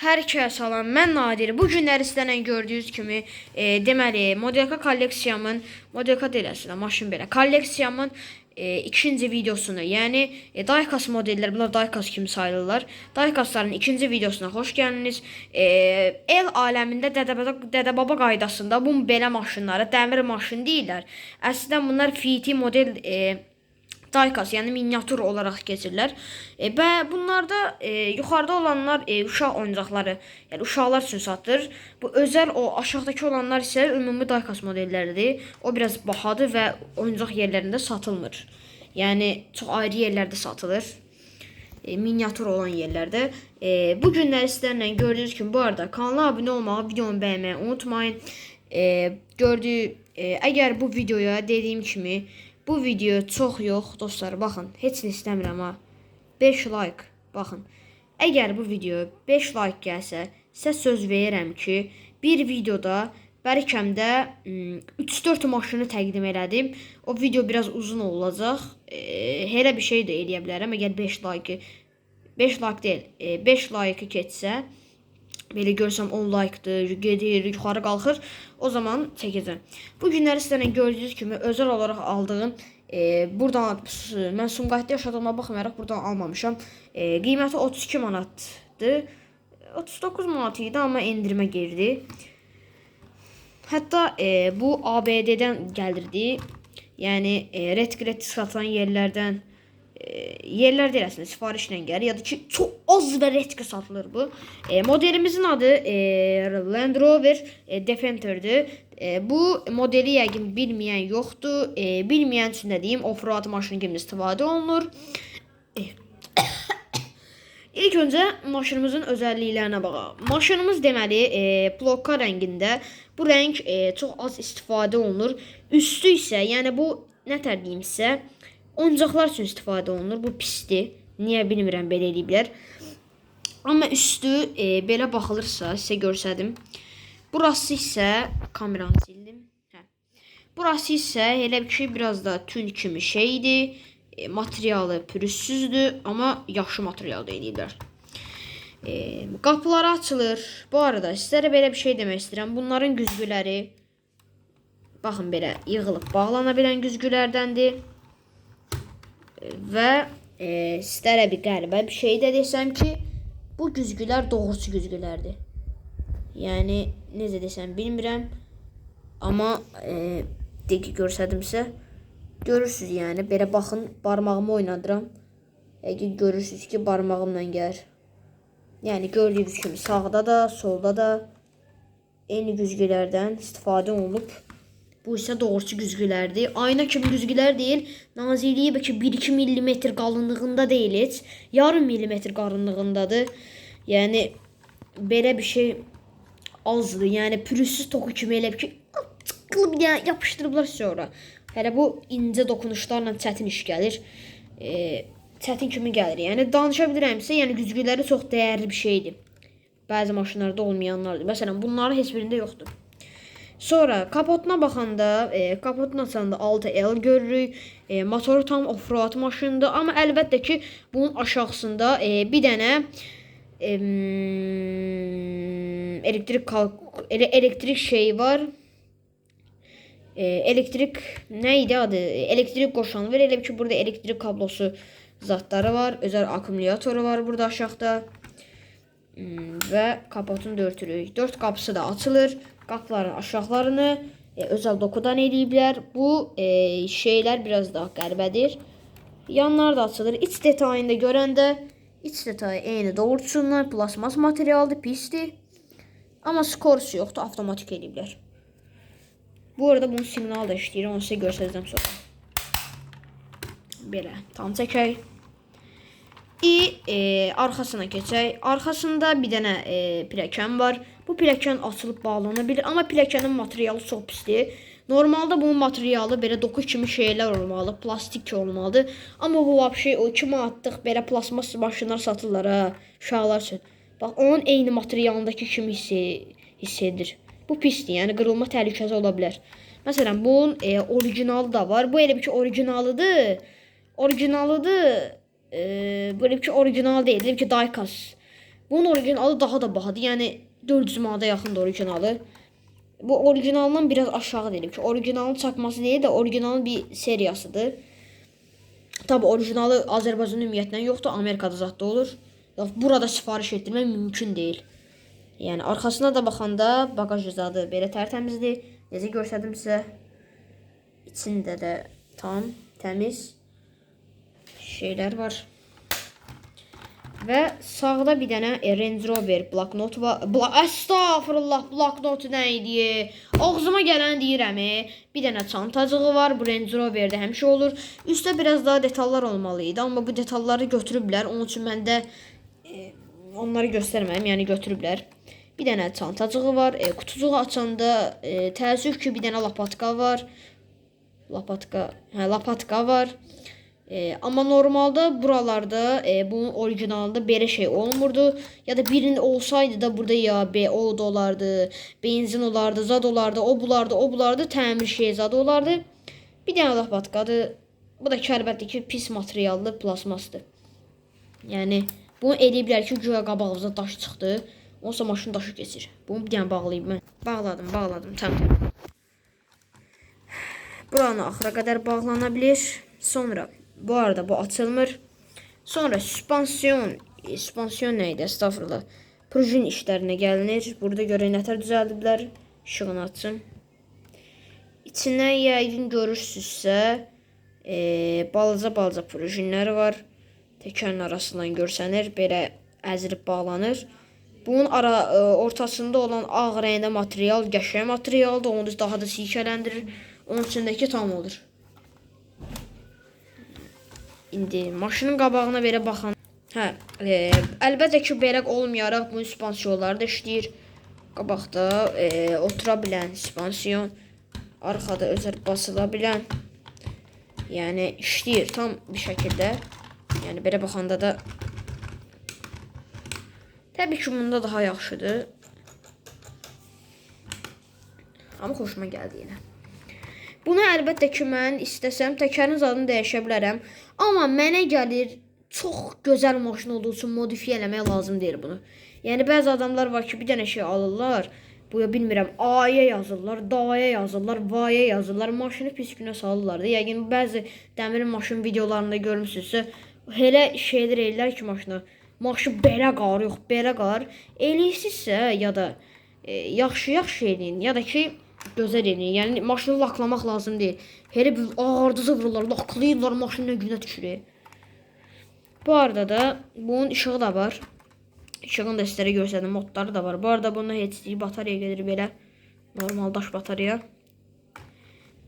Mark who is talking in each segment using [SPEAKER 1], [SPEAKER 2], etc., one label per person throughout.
[SPEAKER 1] Hər kəs salam, mən Nadir. Bu günləri sizlərlə gördüyünüz kimi, e, deməli, Modelka kolleksiyamın, Modelka deyil maşın belə. Kolleksiyamın e, ikinci videosunu, yəni e, Daikas modellər, bunlar Daikas kimi sayılırlar. Daikasların ikinci videosuna xoş gəldiniz. E, el aləmində dədə-baba dədə-baba qaydasında bu belə maşınlara dəmir maşın deyirlər. Əslində bunlar FT model e, Daykas yəni miniatür olaraq keçirlər. E, və bunlarda e, yuxarıda olanlar e, uşaq oyuncaqları, yəni uşaqlar üçün satılır. Bu özəl o aşağıdakı olanlar isə ümumi Daykas modelləridir. O biraz bahadır və oyuncaq yerlərində satılmır. Yəni çox ayrı yerlərdə satılır. E, miniatür olan yerlərdə. E, bu günləri sizlərlə gördüyünüz kimi bu arada kanala abunə olmağı, videomu bəyənməyi unutmayın. E, gördüyü e, bu videoya dediyim kimi bu video çox yox dostlar baxın heç nə istəmirəm ha 5 like baxın əgər bu video 5 like gəlsə sizə söz verirəm ki bir videoda bəlkəm də 3-4 maşını təqdim elədim. O video biraz uzun olacaq. E, elə bir şey də eləyə bilərəm əgər 5 like 5 like deyil, e, 5 like keçsə Belə görsəm 10 like-dır, gedir, yuxarı qalxır. O zaman çəkəcəm. Bu günləri sizlərlə gördüyünüz kimi özəl olaraq aldığım e, buradan mən Sumqayıtda yaşadığıma baxmayaraq buradan almamışam. E, qiyməti 32 manatdır. 39 manat idi amma endirmə girdi. Hətta e, bu ABD-dən gəlirdi. Yəni e, red gratis satılan yerlərdən e, yerlər deyil əslində sifarişlə gəlir ya da çox az və retki satılır bu. E, modelimizin adı e, Land Rover e, Defender'dır. E, bu modeli yəqin bilməyən yoxdur. E, bilməyən üçün də deyim, offroad maşını kimi istifadə olunur. E, İlk öncə maşınımızın özəlliklərinə baxaq. Maşınımız deməli, e, plokka rəngində. Bu rəng e, çox az istifadə olunur. Üstü isə, yəni bu nə tər deyim oyuncaqlar üçün istifadə olunur. Bu pisdir. Niyə bilmirəm belə eləyiblər. Amma üstü e, belə baxılırsa, sizə göstərdim. Burası isə kameranı sildim. Hə. Burası isə elə bir ki, biraz da tün kimi şeydir. E, materialı pürüzsüzdür, amma yaxşı material da. E, qapıları açılır. Bu arada sizlərə belə bir şey demək istəyirəm. Bunların güzgüləri baxın belə yığılıb bağlana bilən güzgülərdəndir. E, və e, bir qəribə bir şey də desəm ki, bu güzgülər doğrusu güzgülərdir. Yəni necə desəm bilmirəm. Amma e, dəqiq göstərdimsə görürsüz yəni belə baxın barmağımı oynadıram. Əgər görürsüz ki barmağımla gəlir. Yəni gördüyünüz kimi sağda da, solda da eyni güzgülərdən istifadə olunub. Bu isə doğrusu güzgülərdir. Ayna kimi güzgülər deyil. Nazikliyi bəlkə 1-2 mm qalınlığında deyil heç. Yarım millimetr qalınlığındadır. Yəni belə bir şey azdır. Yəni pürüzsüz toku kimi elə bir ki qılıb ya- yapışdırıblar sonra. Hələ bu incə dokunuşlarla çətin iş gəlir. E, çətin kimi gəlir. Yəni danışa bilirəmsə, yəni güzgüləri çox dəyərli bir şeydir. Bəzi maşınlarda olmayanlardır. Məsələn, bunların heç birində yoxdur. Sonra kapotuna baxanda, e, kapotunu açanda 6L görürük. E, motoru tam offroad maşındır, amma əlbəttə ki, bunun aşağısında e, bir dənə em, elektrik elektrik şeyi var. E, elektrik neydi adı? Elektrik qoşanı var. Elə ki, burada elektrik kablosu zatları var. Özəl akkumulatoru var burada aşağıda. Hmm, və kapotunu da örtürük. 4 qapısı da açılır. Qapıların aşağılarını e, özəl dokudan eləyiblər. Bu e, şeylər biraz daha qəribədir. Yanlar da açılır. İç detayını görəndə iç detayı eyni doğrultusundan plasmas materialdır, pisdir. Amma skorsu yoxdur, avtomatik eləyiblər. Bu arada bunun siqnalı da işləyir, onu sizə göstərəcəm sonra. Belə, tam çəkək. İ e, arxasına keçək. Arxasında bir dənə e, pilləkən var. Bu pilləkən açılıb bağlana bilir, amma pilləkənin materialı çox pisdir. Normalda bunun materialı belə doku kimi şeylər olmalı, plastik olmalıdır. Amma bu vəbşi o 2 manatlıq belə plasmas maşınlar satırlar ha, uşaqlar üçün. Bax onun eyni materialındakı kimi hiss, hiss edir. Bu pisdir, yəni qırılma təhlükəsi ola bilər. Məsələn, bunun e, orijinalı da var. Bu elə bir ki, orijinalıdır. Orijinalıdır. E, böyle bir ki, orijinal. Elə bir ki, Daikas. Bunun orijinalı daha da bahadır. Yəni 400 manata yaxındır orijinalı. Bu orijinalından biraz aşağı deyilib ki, orijinalın çakması deyil də orijinalın bir seriyasıdır. Tabi orijinalı Azərbaycan ümumiyyətlə yoxdur, Amerikada zətdə olur. Burada sifariş etdirmək mümkün deyil. Yəni arxasına da baxanda bagaj zadı belə tərtəmizdir. Necə göstərdim sizə. İçində də tam təmiz şeylər var. Və sağda bir dənə e, Range Rover bloknot var. Bla Estağfurullah, bloknot nə idi? Ağzıma gələn deyirəm. e. Bir dənə çantacığı var. Bu Range Roverdə olur. Üstdə biraz daha detallar olmalı idi, amma bu detalları götürüblər. Onun üçün mən də e, onları göstərməyim, yəni götürüblər. Bir dənə çantacığı var. E, kutucuğu açanda e, təəssüf ki, bir dənə lapatka var. Lapatka, hə, lapatka var. E, amma normalda buralarda e, bunun orijinalında belə şey olmurdu. Ya da birinin olsaydı da burada ya B o da olardı, benzin olardı, zad olardı, o bulardı, o bulardı, təmir şey zad olardı. Bir dənə lapatkadır. Bu da ki, əlbəttə ki, pis materiallı plasmasdır. Yəni bunu eləyiblər ki, güya qabağımıza daş çıxdı. Onsa maşın daşı keçir. Bunu bir dənə bağlayıb mən. Bağladım, bağladım. Tamam. Buranı axıra qədər bağlana. Sonra bu arada bu açılmır. Sonra süspansiyon, süspansiyon nə idi? Estağfurullah. Prujin işlərinə gəlinir. Burada görə nətər düzəldiblər. İşığını açım. İçindən yəqin görürsünüzsə, e, balaca-balaca prujinlər var. Təkərin arasından görsənir, belə əzilib bağlanır. Bunun ara e, ortasında olan ağ rəngdə material qəşəng materialdır. Onu daha da silkələndirir. Onun içindəki tam olur. İndi maşının qabağına belə baxan. Hə, e, əlbəttə ki, belə olmayaraq bu süspansiyalar da işləyir. Qabaqda e, otura bilən süspansiyon, arxada özəl basıla bilən. Yəni işləyir tam bir şəkildə. Yəni belə baxanda da Təbii ki, bunda daha yaxşıdır. Amma xoşuma gəldi yenə. Bunu əlbəttə ki, mən istəsəm təkərin zadını dəyişə bilərəm. Amma mənə gəlir çox gözəl maşın olduğu üçün modifiyə eləmək lazım deyil bunu. Yəni bəzi adamlar var ki, bir dənə şey alırlar. Bu ya bilmirəm, A-ya yazırlar, D-ya yazırlar, V-ya yazırlar, maşını pis günə salırlar da. Yəqin bəzi dəmir maşın videolarında görmüsünüzsə, elə şeylər ellər ki maşına. Maşın belə qar, yox, belə qar. Eləyirsinizsə ya da e, yaxşı-yaxşı eləyin, ya da ki gözəl eləyin. Yəni maşını laklamaq lazım deyil. Elə bir ağırdıza vururlar, laklayırlar, maşını günə düşürür. Bu arada da bunun işığı da var. İşığını da sizlərə göstərdim. Modları da var. Bu arada bunda heç değil. Batarya gelir belə. Normal daş batarya.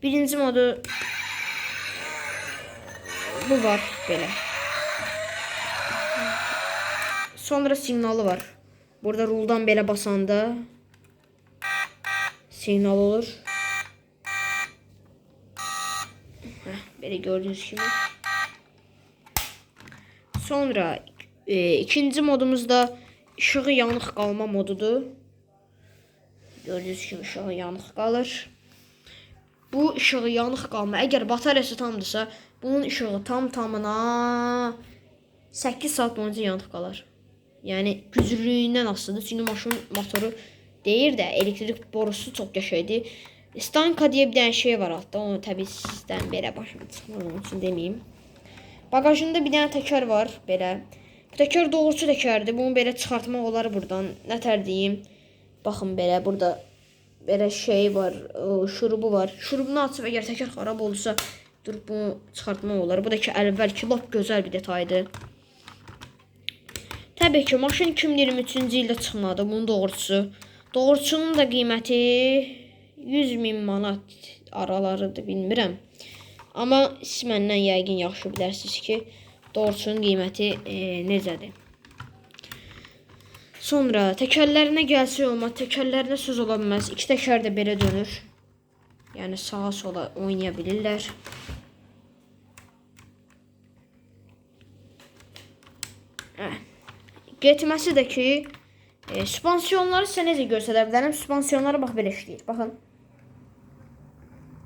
[SPEAKER 1] Birinci modu bu var belə. Sonra signalı var. Burada ruldan belə basanda signal olur. Heh, belə gördüyünüz kimi. Sonra e, ikinci modumuzda ışığı yanıq qalma modudur. Gördüyünüz kimi ışığı yanıq qalır. Bu ışığı yanıq qalma. Əgər bataryası tamdırsa, bunun ışığı tam tamına 8 saat boyunca yanıq qalar. Yəni güclülüyündən asılıdır. Çünki maşın motoru deyir də elektrik borusu çox qəşəngdir. Stanka deyə bir dənə şey var hatta. Onu təbii sizdən belə başım çıxmır. Onun üçün deməyim. Bagajında bir dənə təkər var belə. Bu təkər doğrucu təkərdir. Bunu belə çıxartmaq olar burdan. Nətər deyim? Baxın belə burada belə şey var, o, şurubu var. Şurubunu açıb əgər təkər xarab olursa, durub bunu çıxartmaq olar. Bu da ki əvvəlki lap gözəl bir detaydır. Təbii ki, maşın 2023-cü ildə çıxmadı, bunun doğrucusu. Doğruçunun da qiyməti 100 min manat aralarıdır, bilmirəm. Amma siz məndən yəqin yaxşı bilərsiniz ki, doğruçunun qiyməti e, necədir. Sonra təkərlərinə gəlsə olmaz, təkərlərinə söz ola bilməz. İki təkər də belə dönür. Yəni sağa sola oynaya bilirlər. Hə. Getməsi də ki, e, süspansiyonları sizə necə göstərə bilərəm? Süspansiyonları bax belə işləyir. Baxın.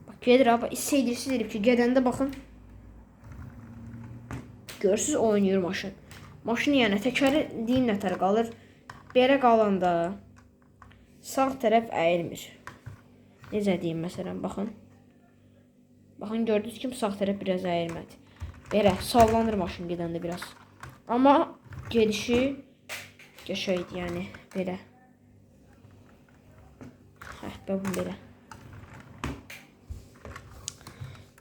[SPEAKER 1] Bax gedir abi. İstəyirsiz deyib ki, gedəndə baxın. Görürsüz oynayır maşın. Maşın yəni təkəri deyin nətər qalır. belə qalanda sağ tərəf əyilmir. Necə deyim məsələn, baxın. Baxın gördünüz ki, sağ tərəf biraz əyilmədi. Belə sallanır maşın gedəndə biraz. Amma gedişi qəşəngdir, yəni belə. Hə, bu belə.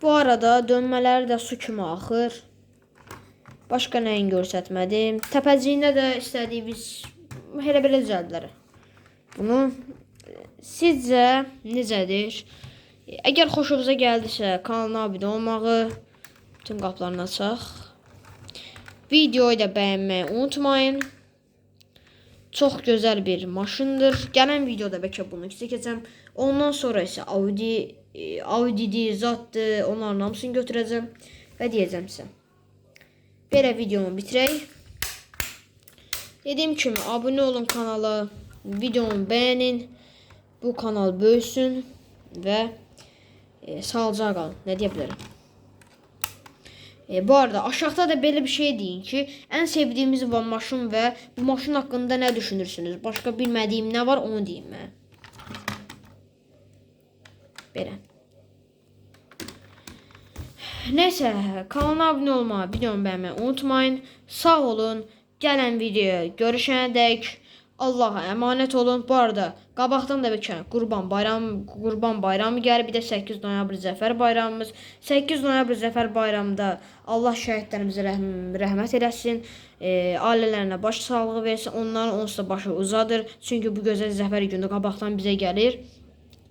[SPEAKER 1] Bu arada dönmələri də su kimi axır. Başqa nəyin göstərmədim. Təpəciyində də istədiyimiz elə belə düzəldilər. Bunu e, sizcə necədir? Əgər xoşunuza gəldisə kanala abunə olmağı, bütün qapılarını açaq. Videoyu da bəyənməyi unutmayın. Çox gözəl bir maşındır. Gələn videoda bəlkə bunu çəkəcəm. Ondan sonra isə Audi, e, Audi'dir, zaddır, onların hamısını götürəcəm və deyəcəm sizə. Belə videomu bitirək. Dediyim kimi abunə olun kanala, videomu bəyənin. Bu kanal böyüsün və e, sağlıcakla qalın. Nə deyə? E, bu arada aşağıda da belə bir şey deyin ki, ən sevdiyimiz bu maşın və bu maşın haqqında nə düşünürsünüz? Başqa bilmədiyim nə var onu deyin mənə. Belə. Neyse kanala abone olmayı, videomu beğenmeyi unutmayın. Sağ olun. Gələn videoya görüşənə dək Allah'a emanet olun. Bu arada qabaqdan da bir Qurban Bayramı Qurban Bayramı gəlir. Bir də 8 noyabr Zəfər bayramımız. 8 noyabr Zəfər bayramında Allah şəhidlərimizə rəhm, rəhmət eləsin. E, ailələrinə baş sağlığı versin. Onların onsuz da başı uzadır. Çünki bu gözəl Zəfər günü qabaqdan bizə gəlir.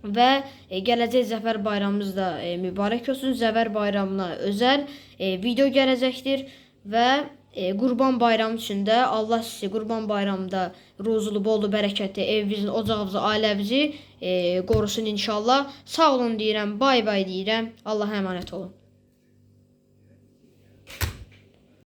[SPEAKER 1] Və e, gələcək Zəfər bayramımız da e, mübarək olsun. Zəfər bayramına özəl e, video gələcəkdir və e, Qurban bayramı üçün də Allah sizi Qurban bayramında ruzulu, bollu, bərəkətli evinizin, ocağınızı, ailənizi e, qorusun inşallah. Sağ olun deyirəm, bay bay deyirəm. Allah'a emanet olun.